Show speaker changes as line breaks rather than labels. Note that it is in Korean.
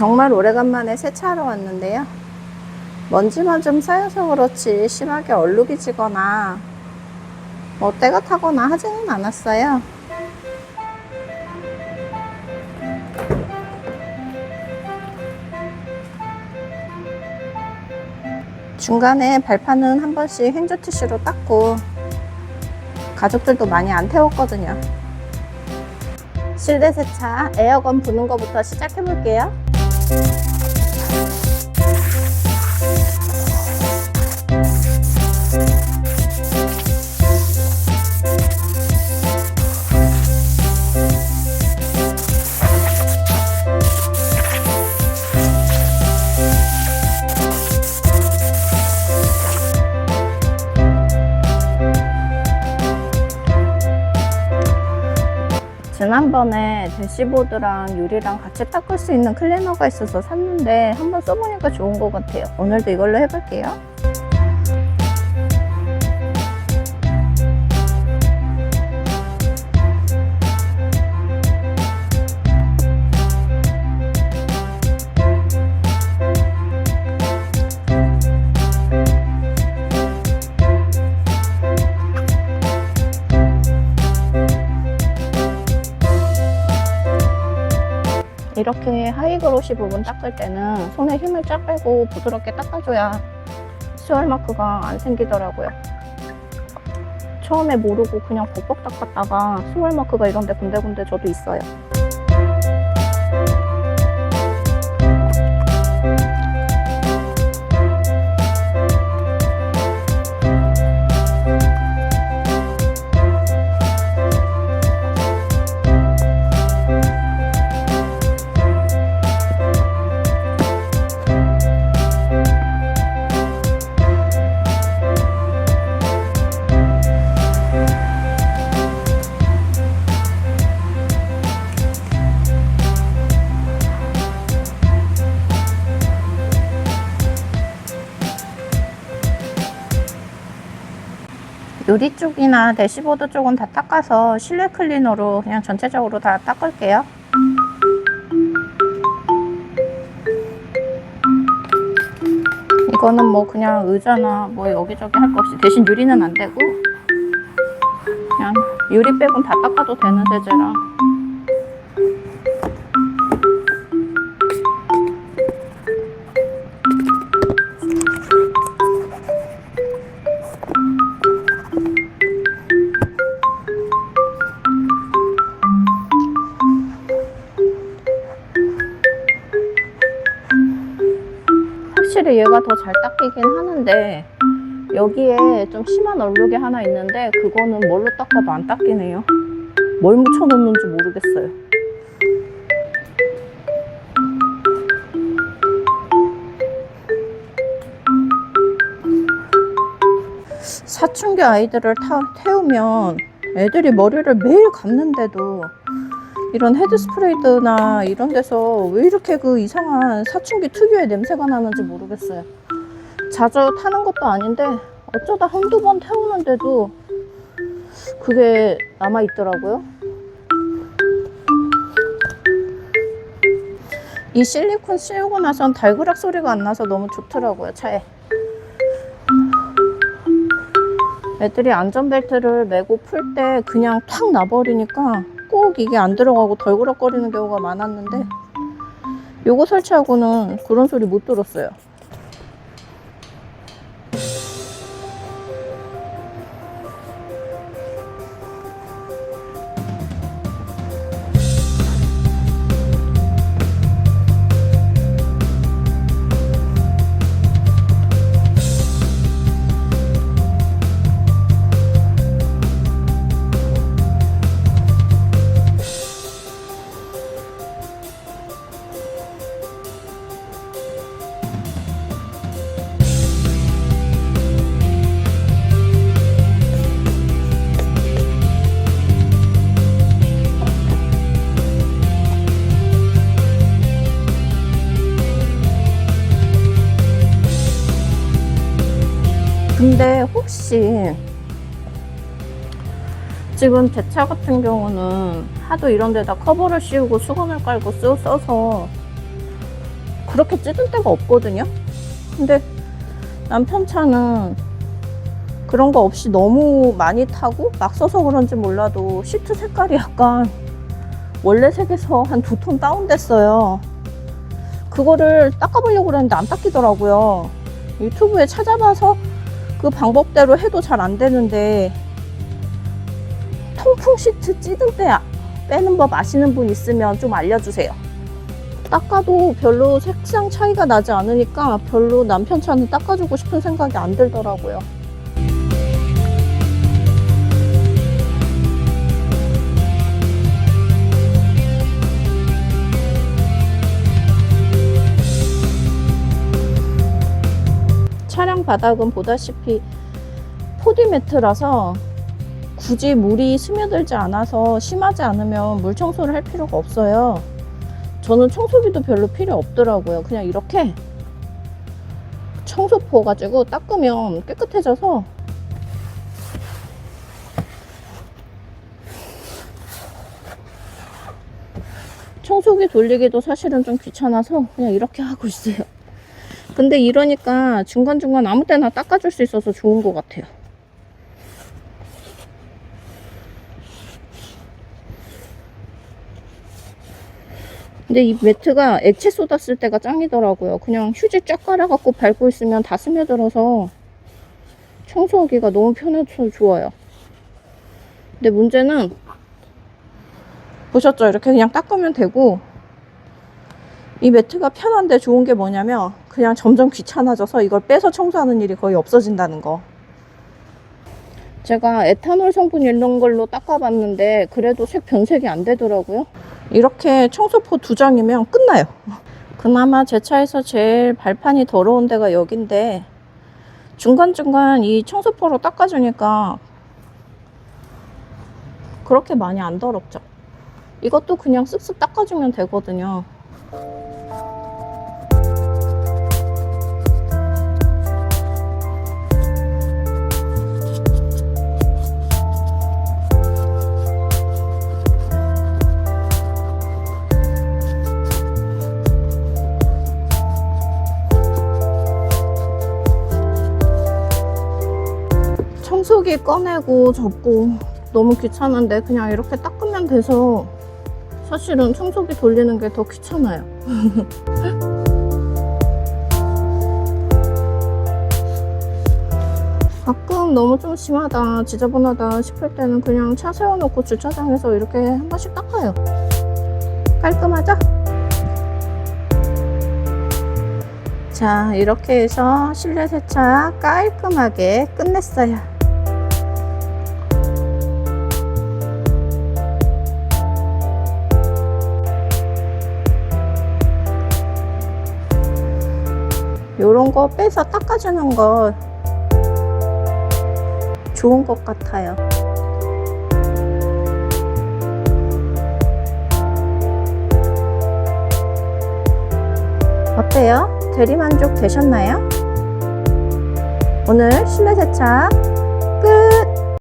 정말 오래간만에 세차하러 왔는데요. 먼지만 좀 쌓여서 그렇지 심하게 얼룩이 지거나 뭐 때가 타거나 하지는 않았어요. 중간에 발판은 한 번씩 행주 티슈로 닦고 가족들도 많이 안 태웠거든요. 실내 세차 에어건 부는 것부터 시작해 볼게요. Thank 지난번에 대시보드랑 유리랑 같이 닦을 수 있는 클리너가 있어서 샀는데 한번 써보니까 좋은 것 같아요. 오늘도 이걸로 해볼게요. 이렇게 하이그로시 부분 닦을 때는 손에 힘을 쫙 빼고 부드럽게 닦아줘야 수월 마크가 안 생기더라고요. 처음에 모르고 그냥 벅벅 닦았다가 수월 마크가 이런데 군데군데 저도 있어요. 유리 쪽이나 대시보드 쪽은 다 닦아서 실내 클리너로 그냥 전체적으로 다 닦을게요. 이거는 뭐 그냥 의자나 뭐 여기저기 할 거 없이 대신 유리는 안 되고 그냥 유리 빼곤 다 닦아도 되는 세제라 확실히 얘가 더 잘 닦이긴 하는데 여기에 좀 심한 얼룩이 하나 있는데 그거는 뭘로 닦아도 안 닦이네요. 뭘 묻혀놓는지 모르겠어요. 사춘기 아이들을 타, 태우면 애들이 머리를 매일 감는데도 이런 헤드 스프레이드나 이런 데서 왜 이렇게 그 이상한 사춘기 특유의 냄새가 나는지 모르겠어요. 자주 타는 것도 아닌데 어쩌다 한두 번 태우는데도 그게 남아있더라고요. 이 실리콘 씌우고 나선 달그락 소리가 안 나서 너무 좋더라고요, 차에. 애들이 안전벨트를 매고 풀 때 그냥 탁 놔버리니까 꼭 이게 안 들어가고 덜그럭거리는 경우가 많았는데 요거 설치하고는 그런 소리 못 들었어요. 근데 혹시 지금 제 차 같은 경우는 하도 이런 데다 커버를 씌우고 수건을 깔고 쓰, 써서 그렇게 찌든 때가 없거든요. 근데 남편 차는 그런 거 없이 너무 많이 타고 막 써서 그런지 몰라도 시트 색깔이 약간 원래 색에서 한 두 톤 다운됐어요. 그거를 닦아보려고 그랬는데 안 닦이더라고요. 유튜브에 찾아봐서 그 방법대로 해도 잘 안 되는데 통풍 시트 찌든 때 빼는 법 아시는 분 있으면 좀 알려주세요. 닦아도 별로 색상 차이가 나지 않으니까 별로 남편 차는 닦아주고 싶은 생각이 안 들더라고요. 바닥은 보다시피 포디 매트라서 굳이 물이 스며들지 않아서 심하지 않으면 물 청소를 할 필요가 없어요. 저는 청소기도 별로 필요 없더라고요. 그냥 이렇게 청소 부어가지고 닦으면 깨끗해져서 청소기 돌리기도 사실은 좀 귀찮아서 그냥 이렇게 하고 있어요. 근데 이러니까 중간중간 아무 때나 닦아줄 수 있어서 좋은 것 같아요. 근데 이 매트가 액체 쓸 때가 짱이더라고요. 그냥 휴지 쫙 깔아갖고 밟고 있으면 다 스며들어서 청소하기가 너무 편해서 좋아요. 근데 문제는 보셨죠? 이렇게 그냥 닦으면 되고 이 매트가 편한데 좋은 게 뭐냐면 그냥 점점 귀찮아져서 이걸 빼서 청소하는 일이 거의 없어진다는 거. 제가 에탄올 성분 이런 걸로 닦아봤는데 그래도 색 변색이 안 되더라고요. 이렇게 청소포 두 장이면 끝나요. 그나마 제 차에서 제일 발판이 더러운 데가 여긴데 중간중간 이 청소포로 닦아주니까 그렇게 많이 안 더럽죠. 이것도 그냥 쓱쓱 닦아주면 되거든요. 청소기 꺼내고 접고 너무 귀찮은데 그냥 이렇게 닦으면 돼서 사실은 청소기 돌리는 게 더 귀찮아요. 가끔 너무 좀 심하다, 지저분하다 싶을 때는 그냥 차 세워놓고 주차장에서 이렇게 한 번씩 닦아요. 깔끔하죠? 자, 이렇게 해서 실내 세차 깔끔하게 끝냈어요. 요런 거 빼서 닦아주는 거 좋은 것 같아요. 어때요? 대리만족 되셨나요? 오늘 실내 세차